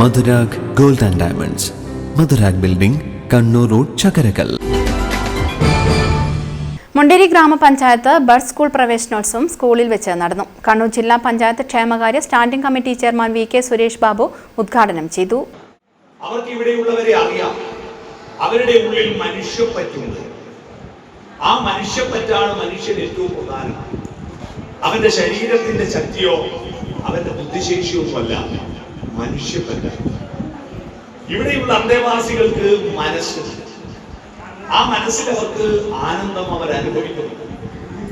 Madhurag gold and diamonds. Madhurag building Kannur road Chakkarakkal. Munderi ഗ്രാമപഞ്ചായത്ത് bud school പ്രവേശനോത്സവം സ്കൂളിൽ വെച്ച് നടന്നു. കണ്ണൂർ ജില്ലാ പഞ്ചായത്ത് ക്ഷേമകാര്യ standing committee chairman V K Suresh Babu ഉദ്ഘാടനം ചെയ്തു. അവർക്ക് ഇവിടെയുള്ളവരെ അറിയാം. അവരുടെ ഉള്ളിൽ മനുഷ്യപ്പറ്റുണ്ട്. ആ മനുഷ്യപ്പറ്റാണ് മനുഷ്യൻ ഏറ്റവും പ്രധാനം. അവന്റെ ശരീരത്തിന്റെ ശക്തിയോ അവന്റെ ബുദ്ധിശേഷിയൊന്നുമല്ല. മനുഷ്യപ്പറ്റ. ഇവിടെയുള്ള അന്തേവാസികൾക്ക് മനസ്സ്. ആ മനസ്സിൽ അവർക്ക് ആനന്ദം അവർ അനുഭവിക്കുന്നു.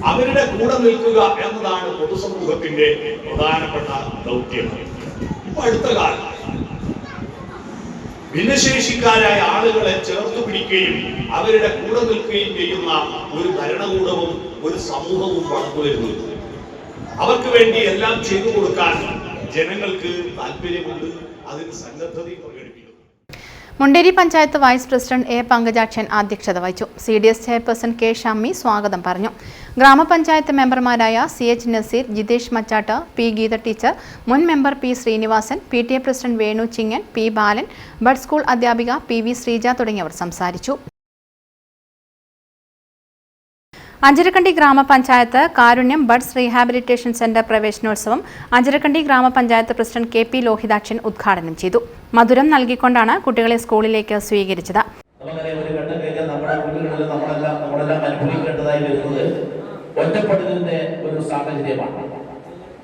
അവരുടെ കൂടെ നിൽക്കുക എന്നതാണ് പൊതുസമൂഹത്തിന്റെ പ്രധാനപ്പെട്ട ദൗത്യം. ഇപ്പൊ അടുത്ത കാലം. ഭിന്നശേഷിക്കാരായ ആളുകളെ ചേർത്ത് പിടിക്കുകയും അവരുടെ കൂടെ നിൽക്കുകയും ചെയ്യുന്ന ഒരു ഭരണകൂടവും ഒരു സമൂഹവും വളർന്നു വരുന്നു. അവർക്ക് വേണ്ടി എല്ലാം ചെയ്തു കൊടുക്കാൻ ജനങ്ങൾക്ക് താല്പര്യമുണ്ട് അതിന് പ്രകടിപ്പിക്കുന്നു Munderi panchayat vice president A Pankajakshan അധ്യക്ഷത വഹിച്ചു. C D S chairperson K Shammi സ്വാഗതം പറഞ്ഞു. ഗ്രാമപഞ്ചായത്ത് മെമ്പർമാരായ C H Naseer Jithesh Machattu P Geetha teacher മുൻ member P Sreenivasan P T A president Venu Chingan P Balan bud school അധ്യാപിക P V Sreeja തുടങ്ങിയവർ സംസാരിച്ചു. അഞ്ചരക്കണ്ടി ഗ്രാമപഞ്ചായത്ത് കാരുണ്യം ബഡ്സ് റീഹാബിലിറ്റേഷൻ സെന്റർ പ്രവേശനോത്സവം അഞ്ചരക്കണ്ടി ഗ്രാമപഞ്ചായത്ത് പ്രസിഡന്റ് കെ പി ലോഹിതാക്ഷൻ ഉദ്ഘാടനം ചെയ്തു. മധുരം നൽകിക്കൊണ്ടാണ് കുട്ടികളെ സ്കൂളിലേക്ക് സ്വീകരിച്ചത്. നമുക്കറിയാം ഒരു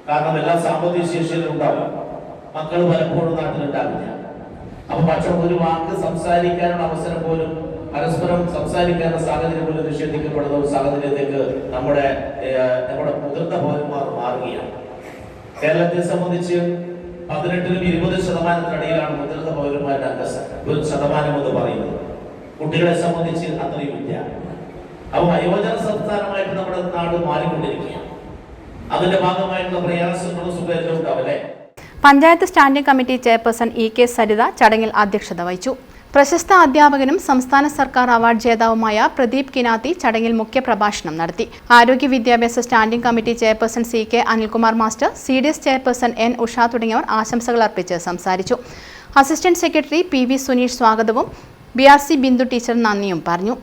കാരണം എല്ലാ സാമ്പത്തിക പലപ്പോഴും നാട്ടിലുണ്ടാവില്ല. അപ്പൊ പക്ഷെ ഒരു വാക്ക് സംസാരിക്കാനുള്ള അവസരം പോലും പരസ്പരം സംസാരിക്കാത്ത സാഹചര്യം പോലും നിഷേധിക്കപ്പെടുന്ന ഒരു സാഹചര്യത്തിലേക്ക് നമ്മുടെ നമ്മുടെ മുതിർന്ന പൗരന്മാർ മാറുകയാണ്. കേരളത്തെ സംബന്ധിച്ച് പതിനെട്ടിനും ഇരുപത് ശതമാനത്തിനിടയിലാണ് മുതിർന്ന പൗരന്മാരുടെ അംഗ ശതമാനം എന്ന് പറയുന്നത്. കുട്ടികളെ സംബന്ധിച്ച് അത്രയുമില്ല അപ്പൊ വയോജന സംസ്ഥാനമായിട്ട് നമ്മുടെ നാട് മാറിക്കൊണ്ടിരിക്കുകയാണ്. അതിന്റെ ഭാഗമായിട്ടുള്ള പ്രയാസങ്ങളും സുഖങ്ങളും ഉണ്ടാവും panchayat standing committee chairperson E K Saritha ചടങ്ങിൽ അധ്യക്ഷത വഹിച്ചു. പ്രശസ്ത അധ്യാപകനും സംസ്ഥാന സർക്കാർ അവാർഡ് ജേതാവുമായ പ്രദീപ് കിനാത്തി ചടങ്ങിൽ മുഖ്യപ്രഭാഷണം നടത്തി. ആരോഗ്യ വിദ്യാഭ്യാസ standing committee chairperson C K Anilkumar master C D S chairperson N Usha തുടങ്ങിയവർ ആശംസകൾ അർപ്പിച്ച് സംസാരിച്ചു. Assistant secretary P V Suneesh സ്വാഗതവും B R C Bindu teacher നന്ദിയും പറഞ്ഞു.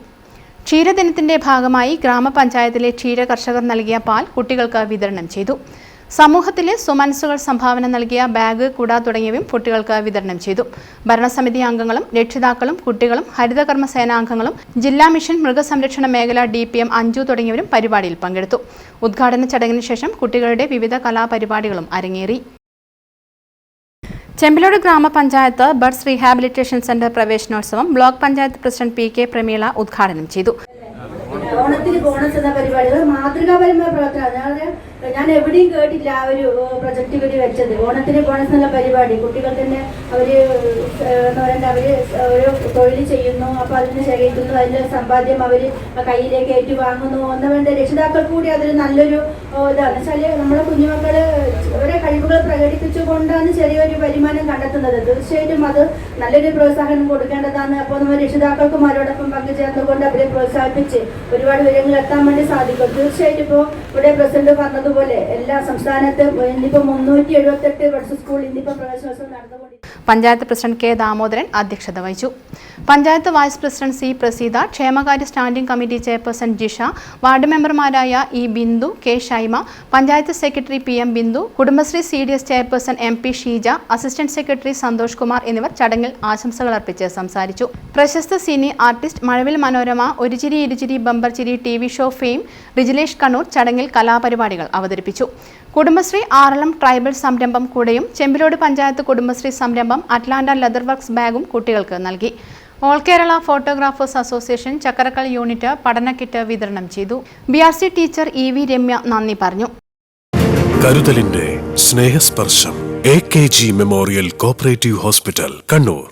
ക്ഷീരദിനത്തിന്റെ ഭാഗമായി ഗ്രാമപഞ്ചായത്തിലെ ക്ഷീര കർഷകർ നൽകിയ പാൽ കുട്ടികൾക്ക് വിതരണം ചെയ്തു. സമൂഹത്തിലെ സുമനസ്സുകൾ സംഭാവന നൽകിയ ബാഗ് കുട തുടങ്ങിയവയും കുട്ടികൾക്ക് വിതരണം ചെയ്തു. ഭരണസമിതി അംഗങ്ങളും രക്ഷിതാക്കളും കുട്ടികളും ഹരിതകർമ്മ സേനാംഗങ്ങളും ജില്ലാ മിഷൻ മൃഗസംരക്ഷണ മേഖല ഡി പി എം അഞ്ജു തുടങ്ങിയവരും പരിപാടിയിൽ പങ്കെടുത്തു. ഉദ്ഘാടന ചടങ്ങിന് ശേഷം കുട്ടികളുടെ വിവിധ കലാപരിപാടികളും അരങ്ങേറി. ചെമ്പിലോട് ഗ്രാമപഞ്ചായത്ത് ബഡ്സ് റീഹാബിലിറ്റേഷൻ സെന്റർ പ്രവേശനോത്സവം block panchayat president P K Prameela ഉദ്ഘാടനം ചെയ്തു. ഓണത്തിന് ബോണസ് എന്ന പരിപാടികൾ മാതൃകാപരമായ പ്രവർത്തനമാണ്. ഞാൻ എവിടെയും കേട്ടില്ല ആ ഒരു പ്രൊജക്ട് വഴി വെച്ചത്. ഓണത്തിന് ബോണസ് എന്നുള്ള പരിപാടി. കുട്ടികൾ തന്നെ അവർ എന്താ പറയുക അവർ ഒരു തൊഴിൽ ചെയ്യുന്നു. അപ്പൊ അതിന് ശേഖരിക്കുന്നു. അതിന്റെ സമ്പാദ്യം അവർ കയ്യിലേക്ക് ഏറ്റു വാങ്ങുന്നു എന്ന് വേണ്ട രക്ഷിതാക്കൾ കൂടി അതൊരു നല്ലൊരു ഇതാണ്. വെച്ചാൽ നമ്മളെ കുഞ്ഞുമക്കൾ അവരെ കഴിവുകൾ പ്രകടിപ്പിച്ചുകൊണ്ടാണ് ചെറിയൊരു വരുമാനം കണ്ടെത്തുന്നത്. തീർച്ചയായിട്ടും അത് നല്ലൊരു പ്രോത്സാഹനം കൊടുക്കേണ്ടതാണ്. അപ്പോൾ നമ്മൾ രക്ഷിതാക്കൾക്കും അവരോടൊപ്പം പങ്കുചേർന്നുകൊണ്ട് അവരെ പ്രോത്സാഹിപ്പിച്ച് ഒരുപാട് ഉയരങ്ങളിൽ എത്താൻ വേണ്ടി സാധിക്കും. തീർച്ചയായിട്ടും ഇപ്പോൾ ഇവിടെ പ്രസിഡന്റ് പറഞ്ഞതുപോലെ എല്ലാ സംസ്ഥാനത്തും ഇന്നിപ്പോൾ മുന്നൂറ്റി എഴുപത്തെട്ട് വർഷ സ്കൂൾ ഇന്നിപ്പോൾ പ്രവേശനോത്സവം നടന്നുകൊണ്ടിരിക്കും പഞ്ചായത്ത് പ്രസിഡന്റ് കെ ദാമോദരൻ അധ്യക്ഷത വഹിച്ചു. Panchayat vice president C Praseetha ക്ഷേമകാര്യ standing committee chairperson Jisha ward മെമ്പർമാരായ E Bindu K Shaima panchayat secretary P M Bindu Kudumbashree C D S chairperson M P Sheeja assistant secretary Santhosh Kumar എന്നിവർ ചടങ്ങിൽ ആശംസകൾ അർപ്പിച്ച് സംസാരിച്ചു. പ്രശസ്ത cine artist Mazhavil Manorama ഒരു ചിരി ഇരുചിരി ബമ്പർ ചിരി T V show fame Rijilesh Kannur ചടങ്ങിൽ കലാപരിപാടികൾ അവതരിപ്പിച്ചു. കുടുംബശ്രീ ആറളം ട്രൈബൽ സംരംഭം കൂടെയും ചെമ്പിലോട് പഞ്ചായത്ത് കുടുംബശ്രീ സംരംഭം അറ്റ്ലാന്റ ലെതർ വർക്ക്സ് ബാഗും കുട്ടികൾക്ക് നൽകി. All Kerala photographers association Chakkarakkal unit പഠന കിറ്റ് വിതരണം ചെയ്തു. B R C teacher E V Ramya നന്ദി പറഞ്ഞു. കരുതലിന്റെ സ്നേഹസ്പർശം A K G memorial cooperative hospital Kannur.